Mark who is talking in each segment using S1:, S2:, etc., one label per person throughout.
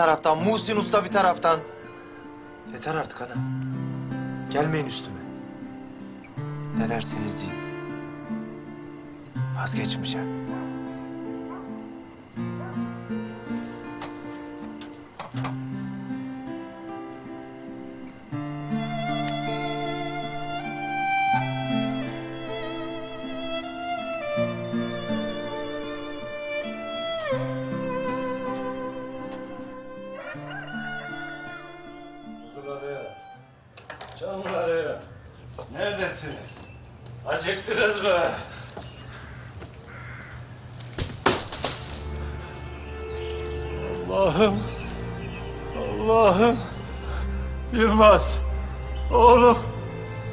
S1: taraftan, Muhsin Usta bir taraftan. Yeter artık ana. Gelmeyin üstüme. Ne derseniz deyin. Vazgeçmeyeceğim.
S2: Canları, neredesiniz? Acıktınız mı? Allah'ım, Allah'ım. Yılmaz, oğlum,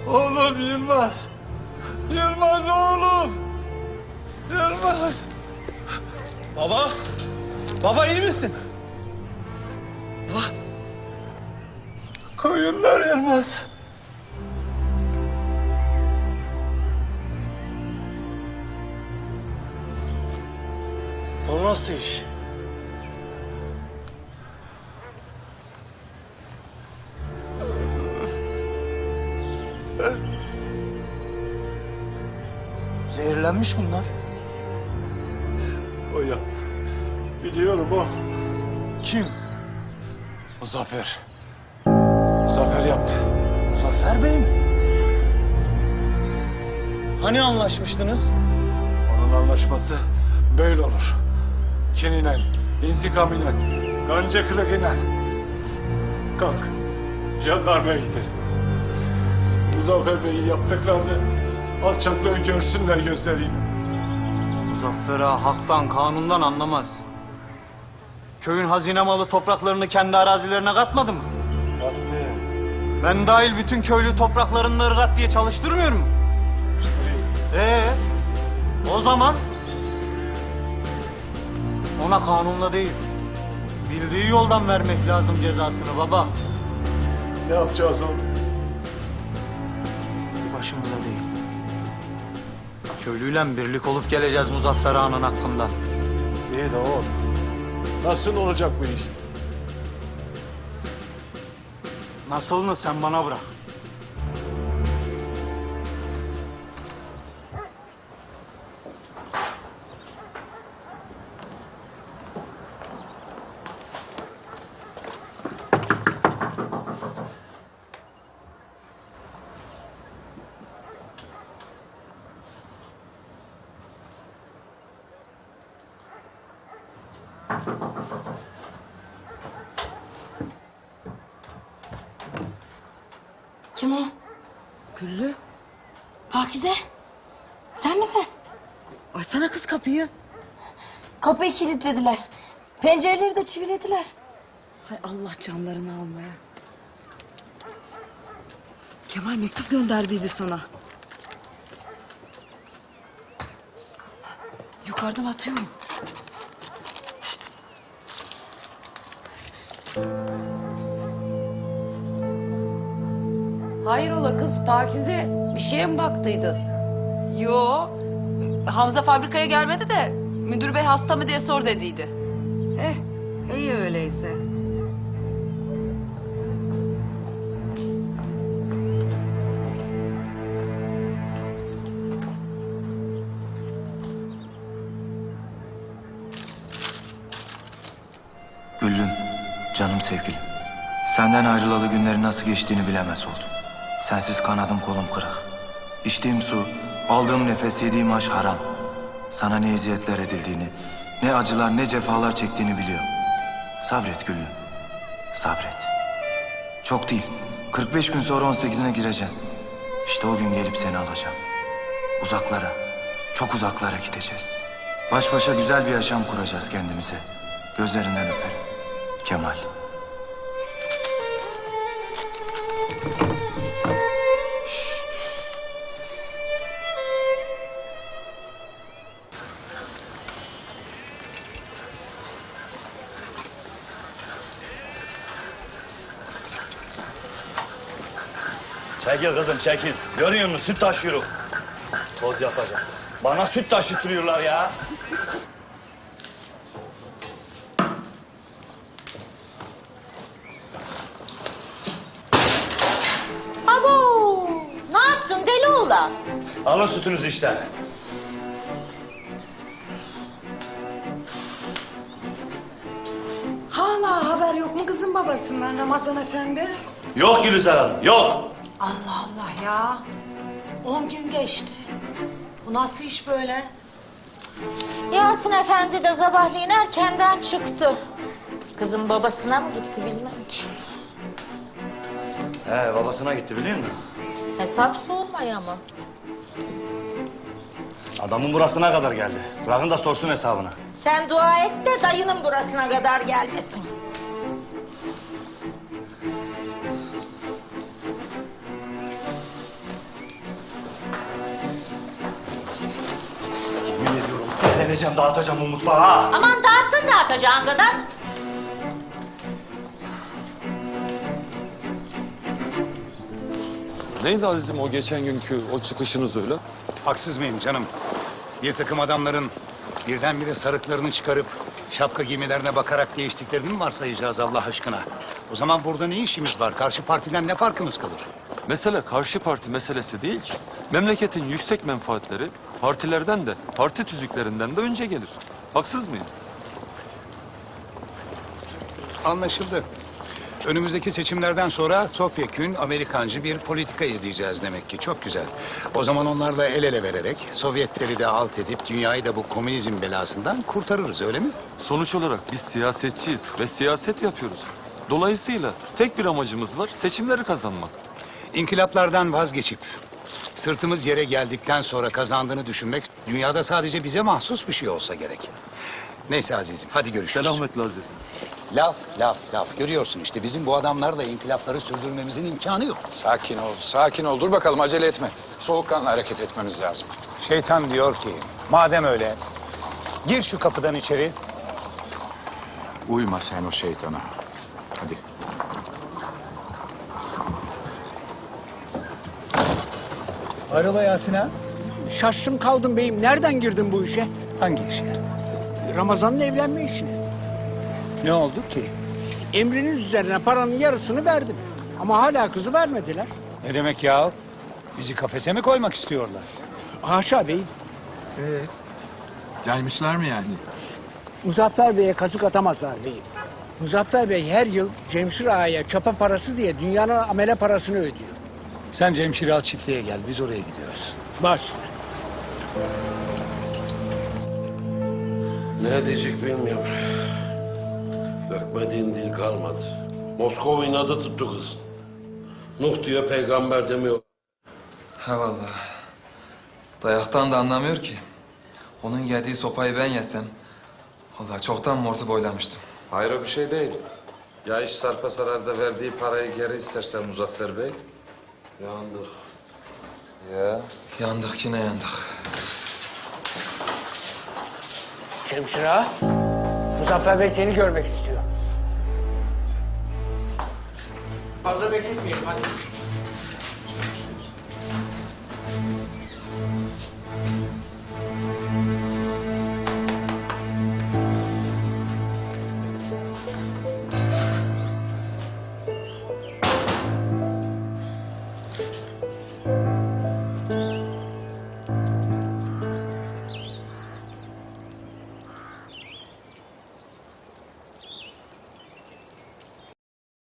S2: oğlum Yılmaz. Yılmaz oğlum. Yılmaz. Baba, baba iyi misin? Koyunlar Yılmaz.
S1: Bu nasıl iş? Zehirlenmiş bunlar.
S2: O yaptı. Biliyorum o.
S1: Kim?
S2: Muzaffer. Muzaffer yaptı.
S1: Muzaffer Bey mi? Hani anlaşmıştınız?
S2: Onun anlaşması böyle olur. Kininen, intikam ile, kanca kılık ile. Kalk, jandarmaya gidelim. Muzaffer Bey'in yaptıklarını alçaklığı görsünler gözleriyle.
S3: Muzaffer ağa haktan, kanundan anlamaz. Köyün hazine malı topraklarını kendi arazilerine katmadı mı?
S2: Attı.
S3: Ben dahil bütün köylü topraklarını ırgat diye çalıştırmıyor mu? Ee, o zaman ona kanunla değil, bildiği yoldan vermek lazım cezasını baba.
S2: Ne yapacağız oğlum?
S3: Başımıza değil. Köylüyle birlik olup geleceğiz Muzaffer Ağa'nın hakkından.
S2: İyi de oğlum. Nasıl olacak bu iş?
S3: Nasılını sen bana bırak.
S4: Kim o?
S5: Güllü,
S4: Pakize. Sen misin?
S5: açsana kız kapıyı.
S4: Kapıyı kilitlediler. Pencereleri de çivilediler.
S5: Hay Allah canlarını almaya. Kemal mektup gönderdiydi sana.
S4: Yukarıdan atıyor
S6: Hayrola kız Pakize bir şeye mi baktıydın?
S7: Yo. Hamza fabrikaya gelmedi de müdür bey hasta mı diye sor dediydi.
S6: Eh iyi öyleyse.
S1: Güllüm, canım sevgilim. Senden ayrılalı günlerin nasıl geçtiğini bilemez oldum. Sensiz kanadım kolum kırık. İçtiğim su, aldığım nefes, yediğim aş haram. Sana ne eziyetler edildiğini, ne acılar ne cefalar çektiğini biliyorum. Sabret Güllüm, sabret. Çok değil, 45 gün sonra 18'ine gireceğim. İşte o gün gelip seni alacağım. Uzaklara, çok uzaklara gideceğiz. Baş başa güzel bir yaşam kuracağız kendimize. Gözlerinden öperim. Kemal.
S8: Çekil kızım çekil. Görüyor musun süt taşıyorum. Toz yapacağım. Bana süt taşıtırıyorlar ya.
S9: Abo! Ne yaptın deli oğlan?
S8: Alın sütünüzü işte.
S10: Hala haber yok mu kızın babasından Ramazan Efendi?
S8: Yok Gülizar Hanım, yok.
S10: Allah Allah ya. On gün geçti. Bu nasıl iş böyle?
S9: Yasin Efendi de sabahleyin erkenden çıktı. Kızın babasına mı gitti bilmem ki.
S8: He, babasına gitti biliyor musun?
S9: Hesap sormaya mı?
S8: Adamın burasına kadar geldi. Bırakın da sorsun hesabını.
S9: Sen dua et de dayının burasına kadar gelmesin.
S8: Eğleneceğim, dağıtacağım bu mutfağı ha.
S9: Aman dağıttın dağıtacağın kadar.
S2: Neydi Aziz'im o geçen günkü o çıkışınız öyle?
S11: Haksız mıyım canım? Bir takım adamların birdenbire sarıklarını çıkarıp şapka giymelerine bakarak değiştiklerini mi varsayacağız Allah aşkına? O zaman burada ne işimiz var? Karşı partiden ne farkımız kalır?
S12: Mesele karşı parti meselesi değil ki. Memleketin yüksek menfaatleri partilerden de, parti tüzüklerinden de önce gelir. Haksız mıyım?
S11: Anlaşıldı. Önümüzdeki seçimlerden sonra topyekün Amerikancı bir politika izleyeceğiz demek ki. Çok güzel. O zaman onlarla el ele vererek Sovyetleri de alt edip dünyayı da bu komünizm belasından kurtarırız öyle mi?
S12: Sonuç olarak biz siyasetçiyiz ve siyaset yapıyoruz. Dolayısıyla tek bir amacımız var, seçimleri kazanmak.
S11: İnkılaplardan vazgeçip sırtımız yere geldikten sonra kazandığını düşünmek dünyada sadece bize mahsus bir şey olsa gerek. Neyse azizim hadi görüşürüz.
S12: Selametle azizim.
S11: Laf, laf, laf. Görüyorsun işte bizim bu adamlarla inkılapları sürdürmemizin imkanı yok.
S13: Sakin ol, sakin ol. Dur bakalım acele etme. Soğukkanlı hareket etmemiz lazım.
S11: Şeytan diyor ki madem öyle gir şu kapıdan içeri.
S13: Uyma sen o şeytana. Hadi.
S11: Hayrola Yasin ha?
S14: Şaştım kaldım beyim. Nereden girdin bu işe?
S11: Hangi işe?
S14: Ramazan'ın evlenme işine.
S11: Ne oldu ki?
S14: Emriniz üzerine paranın yarısını verdim. Ama hala kızı vermediler.
S11: Ne demek ya? Bizi kafese mi koymak istiyorlar?
S14: Haşa beyim.
S13: Gelmişler mi yani?
S14: Muzaffer Bey'e kazık atamazlar beyim. Muzaffer Bey her yıl Cemşir Ağa'ya çapa parası diye dünyanın amele parasını ödüyor.
S11: Sen Cemşir Al çiftliğe gel biz oraya gidiyoruz.
S14: Baş.
S2: Ne diyecek bilmiyorum. Dökmediğin dil kalmadı. Moskova inadı tuttu kız. Nuh diyor peygamber demiyor.
S1: Ha vallahi. Dayaktan da anlamıyor ki. Onun yediği sopayı ben yesem... ...vallahi çoktan mortu boylamıştım.
S13: Hayır bir şey değil. Ya iş sarpa sararda verdiği parayı geri istersen Muzaffer Bey?
S2: Yandık.
S13: Ya.
S1: Yandık yine yandık.
S14: Cemşir Ağa, Muzaffer Bey seni görmek istiyor. Fazla bekletmeyelim hadi.